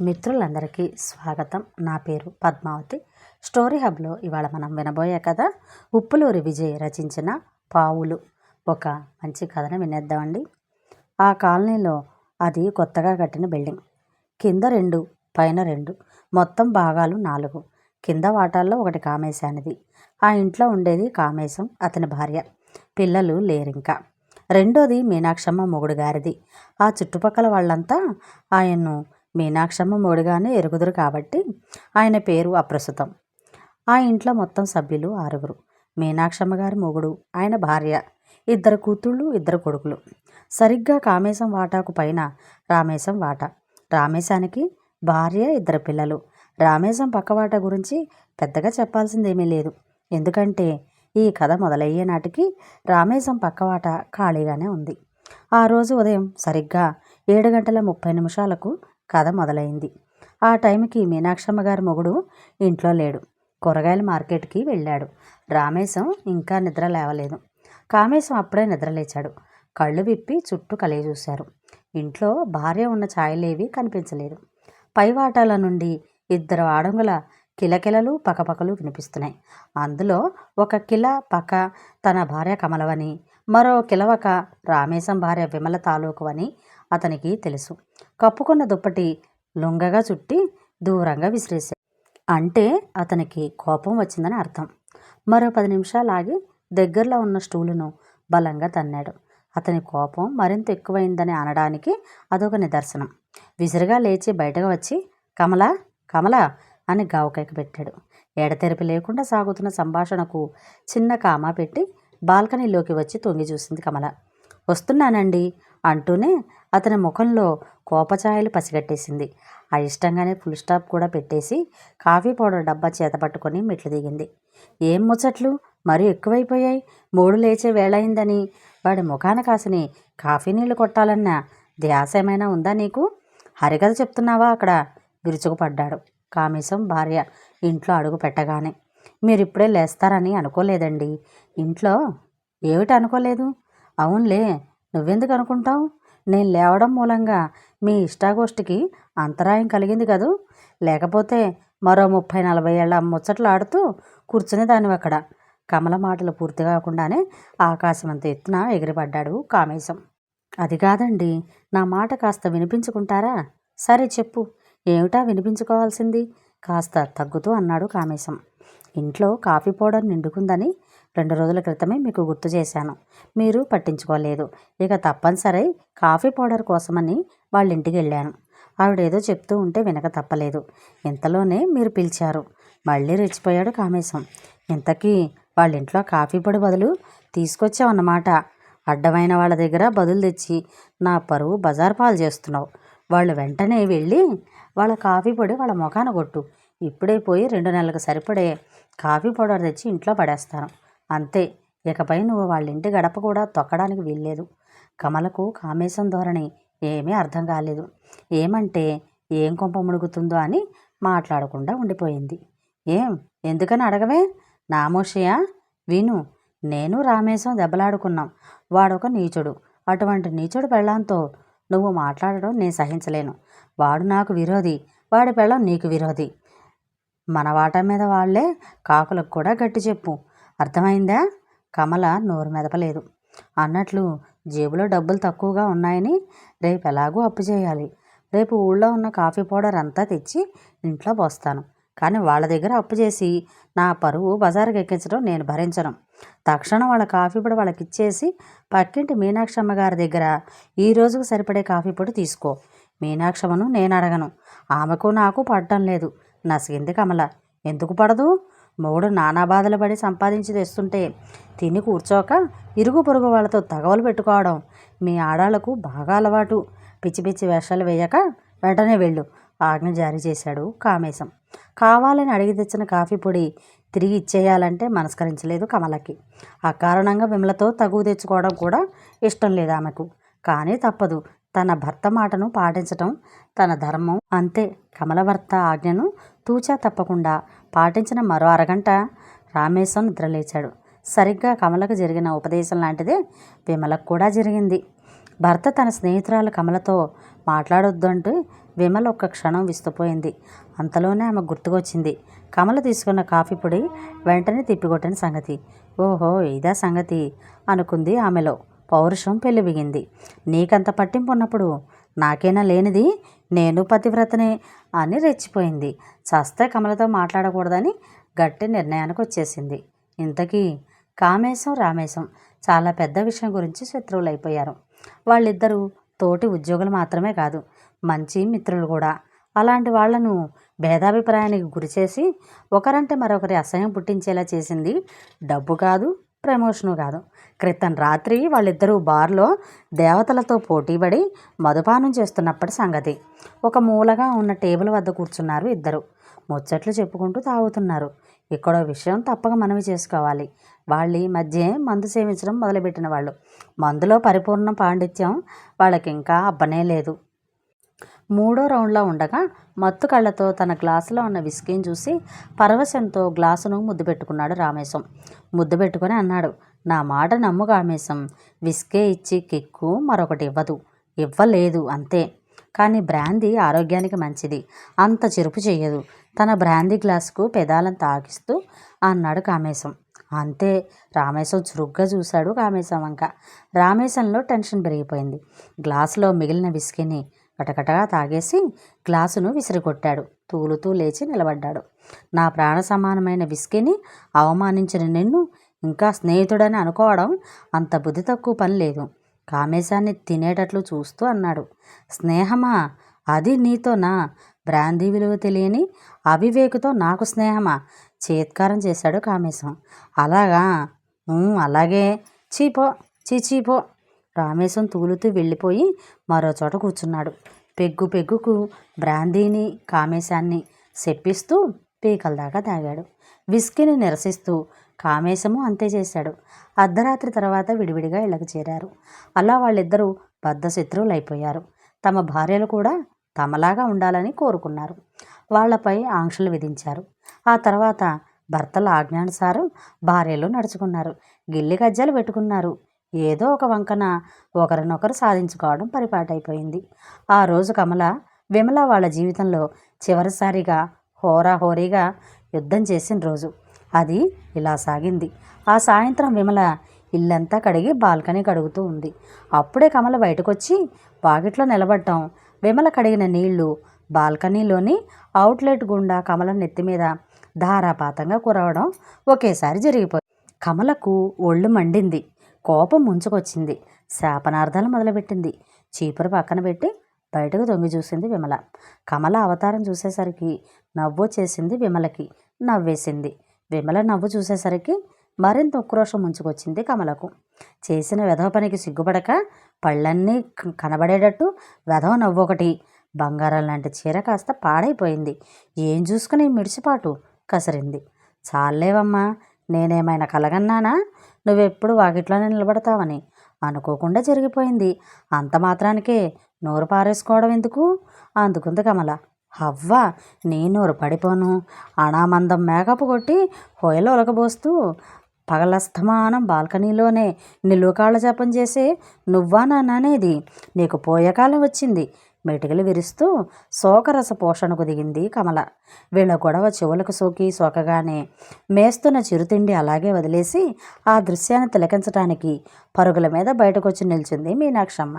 మిత్రులందరికీ స్వాగతం. నా పేరు పద్మావతి. స్టోరీ హబ్లో ఇవాళ మనం వినబోయే కథ ఉప్పులూరి విజయ్ రచించిన పావులు. ఒక మంచి కథను వినేద్దామండి ఆ కాలనీలో అది కొత్తగా కట్టిన బిల్డింగ్. కింద రెండు పైన రెండు మొత్తం భాగాలు నాలుగు. కింద వాటాల్లో ఒకటి కామేశానిది. ఆ ఇంట్లో ఉండేది కామేశం అతని భార్య. పిల్లలు లేరింకా. రెండోది మీనాక్షమ్మ మొగుడు గారిది. ఆ చుట్టుపక్కల వాళ్ళంతా ఆయన్ను మీనాక్షమ్మ మూడుగానే ఎరుగుదురు కాబట్టి ఆయన పేరు అప్రస్తుతం. ఆ ఇంట్లో మొత్తం సభ్యులు ఆరుగురు. మీనాక్షమ్మ గారి మొగుడు ఆయన భార్య ఇద్దరు కూతుళ్ళు ఇద్దరు కొడుకులు. సరిగ్గా కామేశం వాటాకు పైన రామేశం వాటా. రామేశానికి భార్య ఇద్దరు పిల్లలు. రామేశం పక్కవాట గురించి పెద్దగా చెప్పాల్సిందేమీ లేదు. ఎందుకంటే ఈ కథ మొదలయ్యే నాటికి రామేశం పక్కవాట ఖాళీగానే ఉంది. ఆ రోజు ఉదయం సరిగ్గా ఏడు గంటల ముప్పై నిమిషాలకు కథ మొదలైంది. ఆ టైంకి మీనాక్షమ్మ గారి మొగుడు ఇంట్లో లేడు. కూరగాయల మార్కెట్కి వెళ్ళాడు. రామేశం ఇంకా నిద్ర లేవలేదు. కామేశం అప్పుడే నిద్రలేచాడు కళ్ళు విప్పి చుట్టూ కలిగి చూశారు. ఇంట్లో భార్య ఉన్న ఛాయలేవి కనిపించలేదు. పైవాటాల నుండి ఇద్దరు ఆడంగుల కిలకిలలు పకపకలు వినిపిస్తున్నాయి. అందులో ఒక కిల పక తన భార్య కమలవని మరో కిలవక రామేశం భార్య విమల తాలూకు అని అతనికి తెలుసు. కప్పుకున్న దుప్పటి లొంగగా చుట్టి దూరంగా విసిరేశాడు. అంటే అతనికి కోపం వచ్చిందని అర్థం. మరో పది నిమిషాలు ఆగి దగ్గరలో ఉన్న స్టూలును బలంగా తన్నాడు. అతని కోపం మరింత ఎక్కువైందని అనడానికి అదొక నిదర్శనం. విసిరిగా లేచి బయటకు వచ్చి కమల కమల అని గావకైక పెట్టాడు. ఎడతెరిపి లేకుండా సాగుతున్న సంభాషణకు చిన్న కామా పెట్టి బాల్కనీలోకి వచ్చి తొంగి చూసింది కమల. వస్తున్నానండి అంటూనే అతని ముఖంలో కోపఛాయలు పసిగట్టేసింది. అయిష్టంగానే ఫుల్ స్టాప్ కూడా పెట్టేసి కాఫీ పౌడర్ డబ్బా చేత పట్టుకొని మెట్లు దిగింది. ఏం ముచ్చట్లు? మరీ ఎక్కువైపోయాయి. మూడు లేచే వేళయిందని. వాడి ముఖాన కాసిని కాఫీ నీళ్ళు కొట్టాలన్న ధ్యాస ఏమైనా ఉందా నీకు? హరికథ చెప్తున్నావా అక్కడ? విరుచుకుపడ్డాడు కామేశం భార్య ఇంట్లో అడుగు పెట్టగానే మీరు ఇప్పుడే లేస్తారని అనుకోలేదండి. ఇంట్లో? ఏమిటి అనుకోలేదు? అవునులే. నువ్వెందుకు అనుకుంటావు? నేను లేవడం మూలంగా మీ ఇష్టాగోష్ఠికి అంతరాయం కలిగింది కదూ? లేకపోతే మరో ముప్పై నలభై ఏళ్ళ ముచ్చట్లు ఆడుతూ కూర్చునేదానివి అక్కడ. కమల మాటలు పూర్తి కాకుండానే ఆకాశమంత ఎత్తున ఎగిరిపడ్డాడు కామేశం. అది కాదండి నా మాట కాస్త వినిపించుకుంటారా? సరే చెప్పు ఏమిటా వినిపించుకోవాల్సింది? కాస్త తగ్గుతూ అన్నాడు కామేశం. ఇంట్లో కాఫీ పౌడర్ నిండుకుందని రెండు రోజుల క్రితమే మీకు గుర్తు చేశాను. మీరు పట్టించుకోలేదు. ఇక తప్పనిసరి కాఫీ పౌడర్ కోసమని వాళ్ళ ఇంటికి వెళ్ళాను. ఆవిడేదో చెప్తూ ఉంటే వినక తప్పలేదు. ఇంతలోనే మీరు పిలిచారు. మళ్ళీ రెచ్చిపోయాడు కామేశం. ఇంతకీ వాళ్ళ ఇంట్లో కాఫీ పొడి బదులు తీసుకొచ్చావన్నమాట. అడ్డమైన వాళ్ళ దగ్గర బదులు తెచ్చి నా పరువు బజార్ పాలు చేస్తున్నావు. వాళ్ళు వెంటనే వెళ్ళి వాళ్ళ కాఫీ పొడి వాళ్ళ ముఖాన కొట్టు. ఇప్పుడే పోయి రెండు నెలలకు సరిపడే కాఫీ పౌడర్ తెచ్చి ఇంట్లో పడేస్తాను. అంతే. ఇకపై నువ్వు వాళ్ళ ఇంటి గడప కూడా తొక్కడానికి వీల్లేదు. కమలకు కామేశం ధోరణి ఏమీ అర్థం కాలేదు. ఏమంటే ఏం కొంప మునుగుతుందో అని మాట్లాడకుండా ఉండిపోయింది. ఏం? ఎందుకని అడగవే? నామోషయా? విను నేను రామేశం దెబ్బలాడుకున్నాం. వాడొక నీచుడు. అటువంటి నీచుడు పెళ్ళాంతో నువ్వు మాట్లాడడం నేను సహించలేను. వాడు నాకు విరోధి వాడి పెళ్ళం నీకు విరోధి. మన వాట మీద వాళ్ళే కాకులకు కూడా గట్టి చెప్పు అర్థమైందా? కమల నోరు మెదపలేదు. అన్నట్లు జేబులో డబ్బులు తక్కువగా ఉన్నాయని రేపు ఎలాగూ అప్పు చేయాలి. రేపు ఊళ్ళో ఉన్న కాఫీ పౌడర్ అంతా తెచ్చి ఇంట్లో పోస్తాను. కానీ వాళ్ళ దగ్గర అప్పు చేసి నా పరువు బజారుకి ఎక్కించడం నేను భరించను. తక్షణం వాళ్ళ కాఫీ పొడి వాళ్ళకి ఇచ్చేసి పక్కింటి మీనాక్షమ్మ గారి దగ్గర ఈ రోజుకు సరిపడే కాఫీ పొడి తీసుకో. మీనాక్షమ్మను నేను అడగను. ఆమెకు నాకు పడటం లేదు. నసిగింది కమల. ఎందుకు పడదు? మొగుడు నానా బాధలు పడి సంపాదించి తెస్తుంటే తిని కూర్చోక ఇరుగు పొరుగు వాళ్ళతో తగవలు పెట్టుకోవడం మీ ఆడాళ్ళకు బాగా అలవాటు. పిచ్చి పిచ్చి వేషాలు వేయక వెంటనే వెళ్ళు ఆజ్ఞ జారీ చేశాడు కామేశం. కావాలని అడిగి తెచ్చిన కాఫీ పొడి తిరిగి ఇచ్చేయాలంటే మనస్కరించలేదు కమలకి. అకారణంగా విమలతో తగువ తెచ్చుకోవడం కూడా ఇష్టం లేదు ఆమెకు. కానీ తప్పదు. తన భర్త మాటను పాటించటం తన ధర్మం అంతే. కమల భర్త ఆజ్ఞను తూచా తప్పకుండా పాటించిన మరో అరగంట రామేశం నిద్రలేచాడు. సరిగ్గా కమలకు జరిగిన ఉపదేశం లాంటిదే విమలకు కూడా జరిగింది. భర్త తన స్నేహితురాలు కమలతో మాట్లాడొద్దంటూ విమల ఒక్క క్షణం విస్తుపోయింది. అంతలోనే ఆమె గుర్తుకొచ్చింది. కమల తీసుకున్న కాఫీ పొడి వెంటనే తిప్పికొట్టిన సంగతి. ఓహో ఇదా సంగతి అనుకుంది ఆమెలో. పౌరుషం పెళ్ళిబిగింది నీకంత పట్టింపు ఉన్నప్పుడు నాకైనా లేనిది? నేను పతివ్రతనే అని రెచ్చిపోయింది. చస్తే కమలతో మాట్లాడకూడదని గట్టి నిర్ణయానికి వచ్చేసింది. ఇంతకీ కామేశం రామేశం చాలా పెద్ద విషయం గురించి శత్రువులు అయిపోయారు వాళ్ళిద్దరూ తోటి ఉద్యోగులు మాత్రమే కాదు మంచి మిత్రులు కూడా. అలాంటి వాళ్ళను భేదాభిప్రాయానికి గురిచేసి ఒకరంటే మరొకరి అసహ్యం పుట్టించేలా చేసింది డబ్బు కాదు ప్రమోషను కాదు. క్రితం రాత్రి వాళ్ళిద్దరూ బార్లో దేవతలతో పోటీపడి మదుపానం చేస్తున్నప్పటి సంగతి. ఒక మూలగా ఉన్న టేబుల్ వద్ద కూర్చున్నారు ఇద్దరు. ముచ్చట్లు చెప్పుకుంటూ తాగుతున్నారు. ఇక్కడో విషయం తప్పక మనవి చేసుకోవాలి. వాళ్ళ ఈ మధ్య మందు సేవించడం మొదలుపెట్టిన వాళ్ళు. మందులో పరిపూర్ణ పాండిత్యం వాళ్ళకి ఇంకా అబ్బనే లేదు. మూడో రౌండ్లో ఉండగా మత్తు కళ్ళతో తన గ్లాసులో ఉన్న విస్కీని చూసి పరవశంతో గ్లాసును ముద్దు పెట్టుకున్నాడు రామేశం. ముద్దు పెట్టుకొని అన్నాడు నా మాట నమ్ము రామేశం. విస్కే ఇచ్చి కిక్కు మరొకటి ఇవ్వదు. ఇవ్వలేదు అంతే. కానీ బ్రాందీ ఆరోగ్యానికి మంచిది. అంత చెరుపు చేయదు తన బ్రాందీ గ్లాసుకు పెదాలను తాకిస్తూ అన్నాడు కామేశం. అంతే. రామేశం చురుగ్గా చూశాడు కామేశం వంక. రామేశంలో టెన్షన్ పెరిగిపోయింది. గ్లాసులో మిగిలిన విస్కీని కటకటగా తాగేసి గ్లాసును విసిరికొట్టాడు తూలుతూ లేచి నిలబడ్డాడు. నా ప్రాణ సమానమైన విస్కీని అవమానించిన నిన్ను ఇంకా స్నేహితుడని అనుకోవడం అంత బుద్ధి తక్కువ పని లేదు. కామేశాన్ని తినేటట్లు చూస్తూ అన్నాడు. స్నేహమా? అది నీతోనా బ్రాందీ విలువ తెలియని అవివేకుతో నాకు స్నేహమా? చేత్కారం చేశాడు కామేశం. అలాగా? అలాగే. చీపో చీచీపో. రామేశం తూలుతూ వెళ్ళిపోయి మరో చోట కూర్చున్నాడు. పెగ్గు పెగ్గుకు బ్రాందీని కామేశాన్ని శప్పిస్తూ పీకల దాకా తాగాడు. విస్కీని నిరసిస్తూ కామేశము అంతే చేశాడు. అర్ధరాత్రి తర్వాత విడివిడిగా ఇళ్ళకి చేరారు. అలా వాళ్ళిద్దరూ బద్ధశత్రువులు అయిపోయారు. తమ భార్యలు కూడా తమలాగా ఉండాలని కోరుకున్నారు. వాళ్ళపై ఆంక్షలు విధించారు. ఆ తర్వాత భర్తల ఆజ్ఞానుసారం భార్యలు నడుచుకున్నారు. గిల్లి గజ్జలు పెట్టుకున్నారు. ఏదో ఒక వంకన ఒకరినొకరు సాధించుకోవడం పరిపాటైపోయింది. ఆ రోజు కమల విమల వాళ్ళ జీవితంలో చివరిసారిగా హోరాహోరీగా యుద్ధం చేసిన రోజు. అది ఇలా సాగింది. ఆ సాయంత్రం విమల ఇల్లంతా కడిగి బాల్కనీ కడుగుతూ ఉంది. అప్పుడే కమల బయటకొచ్చి వాకిట్లో నిలబడటం విమల కడిగిన నీళ్ళు బాల్కనీలోని అవుట్లెట్ గుండా కమల నెత్తి మీద ధారాపాతంగా కురవడం ఒకేసారి జరిగిపోయింది. కమలకు ఒళ్ళు మండింది. కోపం ముంచుకొచ్చింది. శాపనార్థాలు మొదలుపెట్టింది. చీపురు పక్కన పెట్టి బయటకు తొంగి చూసింది విమల. కమల అవతారం చూసేసరికి నవ్వు చేసింది విమలకి. నవ్వేసింది. విమల నవ్వు చూసేసరికి మరింత ఉక్రోషం ముంచుకొచ్చింది కమలకు. చేసిన వెధవ పనికి సిగ్గుపడక పళ్ళన్నీ కనబడేటట్టు వెధవ నవ్వు ఒకటి. బంగారం లాంటి చీర కాస్త పాడైపోయింది. ఏం చూసుకుని మిడిచిపాటు మిడిసిపాటు కసిరింది. చాలేవమ్మా నేనేమైనా కలగన్నానా? నువ్వెప్పుడు వాకిట్లోనే నిలబడతావని. అనుకోకుండా జరిగిపోయింది. అంత మాత్రానికే నోరు పారేసుకోవడం ఎందుకు? అందుకుంది కమల. హవ్వ నీ నోరు పడిపోను. అనామందం మేకప్ కొట్టి హోయలు ఉలకబోస్తూ పగలస్తమానం బాల్కనీలోనే నిలువకాళ్ళ జపం చేసే నువ్వా నాన్ననేది. నీకు పోయే కాలం వచ్చింది. మెటికలు విరుస్తూ శోకరస పోషణకు దిగింది కమల. వీళ్ళ గొడవ చెవులకు సోకి సోకగానే మేస్తున్న చిరుతిండి అలాగే వదిలేసి ఆ దృశ్యాన్ని తిలకించటానికి పరుగుల మీద బయటకొచ్చి నిల్చుంది మీనాక్షమ్మ.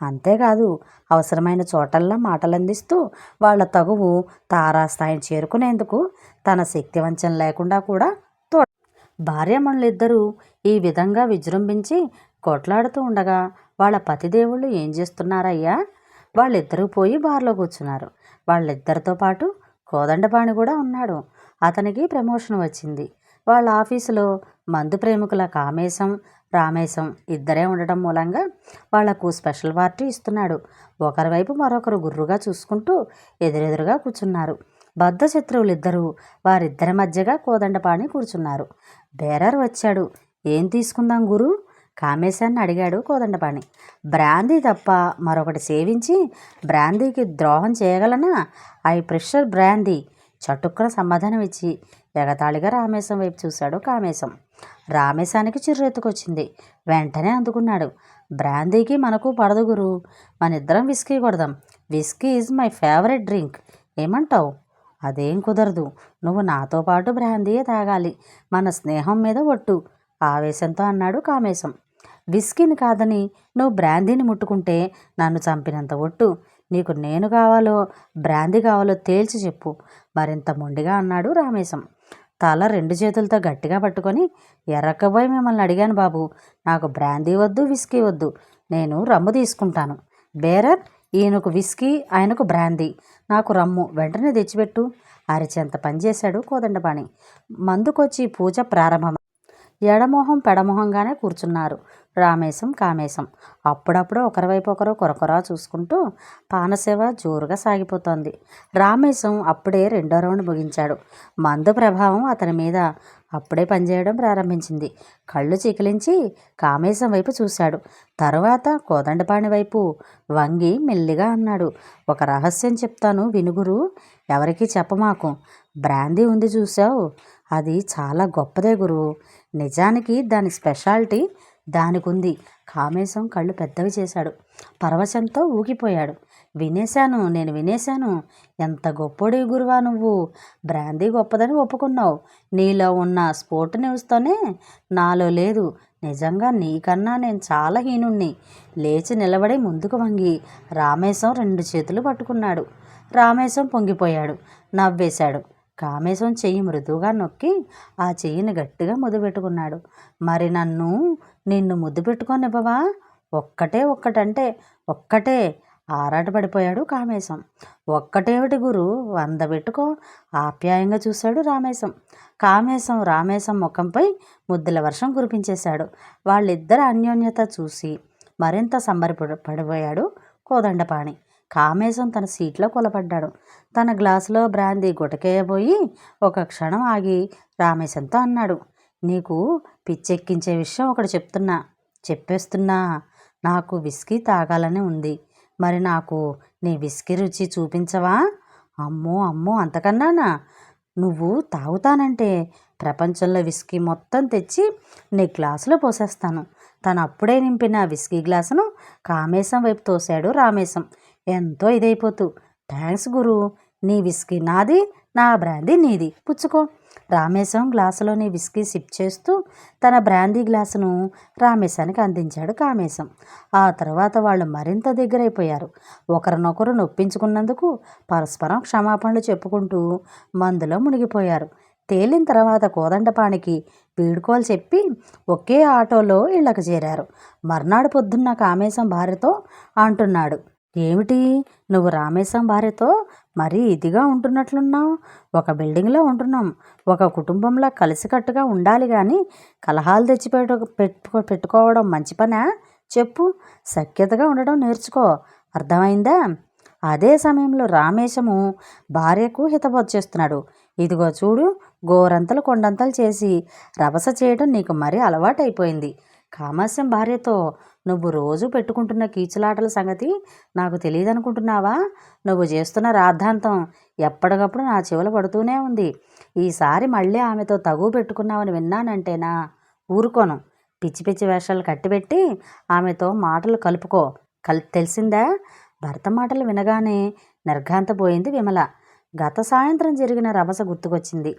అంతేకాదు అవసరమైన చోటల్లా మాటలందిస్తూ వాళ్ళ తగువు తారాస్థాయిని చేరుకునేందుకు తన శక్తివంచన లేకుండా కూడా తో భార్యమణులిద్దరూ ఈ విధంగా విజృంభించి కొట్లాడుతూ ఉండగా వాళ్ళ పతిదేవుళ్ళు ఏం చేస్తున్నారయ్యా? వాళ్ళిద్దరూ పోయి బార్లో కూర్చున్నారు. వాళ్ళిద్దరితో పాటు కోదండపాణి కూడా ఉన్నాడు. అతనికి ప్రమోషన్ వచ్చింది. వాళ్ళ ఆఫీసులో మందు ప్రేమికుల కామేశం రామేశం ఇద్దరే ఉండటం మూలంగా వాళ్ళకు స్పెషల్ పార్టీ ఇస్తున్నాడు. ఒకరి వైపు మరొకరు గుర్రుగా చూసుకుంటూ ఎదురెదురుగా కూర్చున్నారు. బద్ధ శత్రువులిద్దరూ వారిద్దరి మధ్యగా కోదండపాణి కూర్చున్నారు. బేరర్ వచ్చాడు. ఏం తీసుకుందాం గురు? కామేశాన్ని అడిగాడు కోదండపాణి. బ్రాందీ తప్ప మరొకటి సేవించి బ్రాందీకి ద్రోహం చేయగలనా? ఐ ప్రెషర్ బ్రాందీ చటుక్కున సమాధానం ఇచ్చి ఎగతాళిగా రామేశం వైపు చూశాడు కామేశం. రామేశానికి చిర్రెత్తుకొచ్చింది. వెంటనే అందుకున్నాడు. బ్రాందీకి మనకు పడదు గురు. మన ఇద్దరం విస్కీ కొడదాం. Whisky is my favourite drink. ఏమంటావు? అదేం కుదరదు. నువ్వు నాతో పాటు బ్రాందీయే తాగాలి. మన స్నేహం మీద ఒట్టు ఆవేశంతో అన్నాడు కామేశం. విస్కీని కాదని నువ్వు బ్రాందీని ముట్టుకుంటే నన్ను చంపినంత ఒట్టు. నీకు నేను కావాలో బ్రాందీ కావాలో తేల్చి చెప్పు. మరింత మొండిగా అన్నాడు రామేశం. తల రెండు చేతులతో గట్టిగా పట్టుకొని ఎర్రకపోయి మిమ్మల్ని అడిగాను బాబు. నాకు బ్రాందీ వద్దు విస్కీ వద్దు. నేను రమ్ము తీసుకుంటాను. బేరర్ ఈయనకు విస్కీ ఆయనకు బ్రాందీ. నాకు రమ్ము వెంటనే తెచ్చిపెట్టు. అరిచేంత పనిచేశాడు కోదండపాణి. మందుకొచ్చి పూజ ప్రారంభం ఎడమోహం పెడమోహంగానే కూర్చున్నారు. రామేశం కామేశం. అప్పుడప్పుడు ఒకరి వైపు ఒకరు కొరకొరా చూసుకుంటూ పానసేవ జోరుగా సాగిపోతోంది. రామేశం అప్పుడే రెండో రౌండ్ ముగించాడు. మందు ప్రభావం అతని మీద అప్పుడే పనిచేయడం ప్రారంభించింది. కళ్ళు చికిలించి కామేశం వైపు చూశాడు. తరువాత కోదండపాణి వైపు వంగి మెల్లిగా అన్నాడు. ఒక రహస్యం చెప్తాను వినుగురు. ఎవరికీ చెప్పమాకు. బ్రాందీ ఉంది చూసావు అది చాలా గొప్పదే గురువు నిజానికి దాని స్పెషాలిటీ దానికుంది కామేశం కళ్ళు పెద్దవి చేశాడు. పరవశంతో ఊగిపోయాడు. వినేశాను నేను వినేశాను. ఎంత గొప్పడి గురువా నువ్వు? బ్రాందీ గొప్పదని ఒప్పుకున్నావు. నీలో ఉన్న స్పోర్ట్ న్యూస్తోనే నాలో లేదు. నిజంగా నీకన్నా నేను చాలా హీనుణ్ణి. లేచి నిలబడి ముందుకు వంగి రామేశం రెండు చేతులు పట్టుకున్నాడు. రామేశం పొంగిపోయాడు. నవ్వేశాడు. కామేశం చెయ్యి మృదువుగా నొక్కి ఆ చెయ్యిని గట్టిగా ముదుపెట్టుకున్నాడు. మరి నన్ను నిన్ను ముద్దు పెట్టుకోనివ్వవా ఒక్కటే ఒక్కటంటే ఒక్కటే ఆరాటపడిపోయాడు కామేశం. ఒక్కటేమిటి గురు వంద పెట్టుకో. ఆప్యాయంగా చూశాడు రామేశం. కామేశం రామేశం ముఖంపై ముద్దుల వర్షం కురిపించేశాడు. వాళ్ళిద్దరు అన్యోన్యత చూసి మరింత సంబరపడి పడిపోయాడు కోదండపాణి. కామేశం తన సీట్లో కొలబడ్డాడు. తన గ్లాసులో బ్రాందీ గుటకేయబోయి ఒక క్షణం ఆగి రామేశంతో అన్నాడు నీకు పిచ్చెక్కించే విషయం ఒకటి చెప్తున్నా. చెప్పేస్తున్నా. నాకు విస్కీ తాగాలని ఉంది. మరి నాకు నీ విస్కీ రుచి చూపించవా? అమ్మో అమ్మో అంతకన్నానా? నువ్వు తాగుతానంటే ప్రపంచంలో విస్కీ మొత్తం తెచ్చి నీ గ్లాసులో పోసేస్తాను. తను అప్పుడే నింపిన విస్కీ గ్లాసును కామేశం వైపు తోశాడు రామేశం. ఎంతో ఇదైపోతూ థ్యాంక్స్ గురు నీ విస్కీ నాది నా బ్రాందీ నీది. పుచ్చుకో. రామేశం గ్లాసులోని విస్కీ సిప్ చేస్తూ తన బ్రాందీ గ్లాసును రామేశానికి అందించాడు కామేశం. ఆ తర్వాత వాళ్ళు మరింత దగ్గరైపోయారు. ఒకరినొకరు నొప్పించుకున్నందుకు పరస్పరం క్షమాపణలు చెప్పుకుంటూ మందులో మునిగిపోయారు. తేలిన తర్వాత కోదండపాణికి వీడుకోలు చెప్పి ఒకే ఆటోలో ఇళ్ళకు చేరారు. మర్నాడు పొద్దున్న కామేశం భార్యతో అంటున్నాడు ఏమిటి? నువ్వు రామేశం భార్యతో మరీ ఇదిగా ఉంటున్నట్లున్నావు ఒక బిల్డింగ్లో ఉంటున్నాం. ఒక కుటుంబంలో కలిసికట్టుగా ఉండాలి కానీ కలహాలు తెచ్చి పెట్టుకో పెట్టుకోవడం మంచి పనా? చెప్పు. సఖ్యతగా ఉండడం నేర్చుకో. అర్థమైందా? అదే సమయంలో రామేశము భార్యకు హితబోధ చేస్తున్నాడు. ఇదిగో చూడు గోరంతలు కొండంతలు చేసి రభస చేయడం నీకు మరీ అలవాటైపోయింది. కామాస్యం భార్యతో నువ్వు రోజు పెట్టుకుంటున్న కీచులాటల సంగతి నాకు తెలియదు అనుకుంటున్నావా నువ్వు చేస్తున్న రాద్ధాంతం ఎప్పటికప్పుడు నా చెవులు పడుతూనే ఉంది. ఈసారి మళ్ళీ ఆమెతో తగు పెట్టుకున్నావని విన్నానంటేనా ఊరుకోను. పిచ్చి పిచ్చి వేషాలు కట్టిపెట్టి ఆమెతో మాటలు కలుపుకో. కల్ తెలిసిందా? భర్త మాటలు వినగానే నిర్ఘాంతపోయింది విమల. గత సాయంత్రం జరిగిన రభస గుర్తుకొచ్చింది.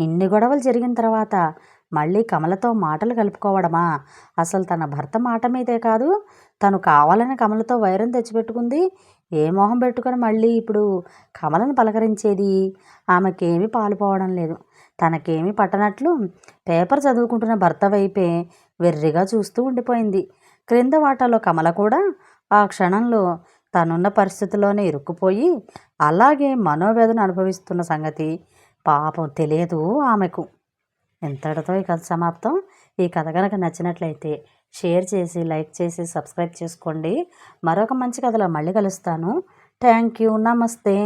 ఇన్ని గొడవలు జరిగిన తర్వాత మళ్ళీ కమలతో మాటలు కలుపుకోవడమా? అసలు తన భర్త మాట మీదే కాదు. తను కావాలని కమలతో వైరం తెచ్చిపెట్టుకుంది. ఏ మొహం పెట్టుకొని మళ్ళీ ఇప్పుడు కమలను పలకరించేది? ఆమెకేమీ పాలుపోవడం లేదు. తనకేమీ పట్టనట్లు పేపర్ చదువుకుంటున్న భర్త వైపే వెర్రిగా చూస్తూ ఉండిపోయింది. క్రింద వాటాలో కమల కూడా ఆ క్షణంలో తనున్న పరిస్థితిలోనే ఇరుక్కుపోయి అలాగే మనోవేదన అనుభవిస్తున్న సంగతి పాపం తెలియదు ఆమెకు. ఇంతటితో ఈ కథ సమాప్తం? ఈ కథ కనుక నచ్చినట్లయితే షేర్ చేసి లైక్ చేసి సబ్స్క్రైబ్ చేసుకోండి. మరొక మంచి కథలో మళ్ళీ కలుస్తాను. Thank you. నమస్తే.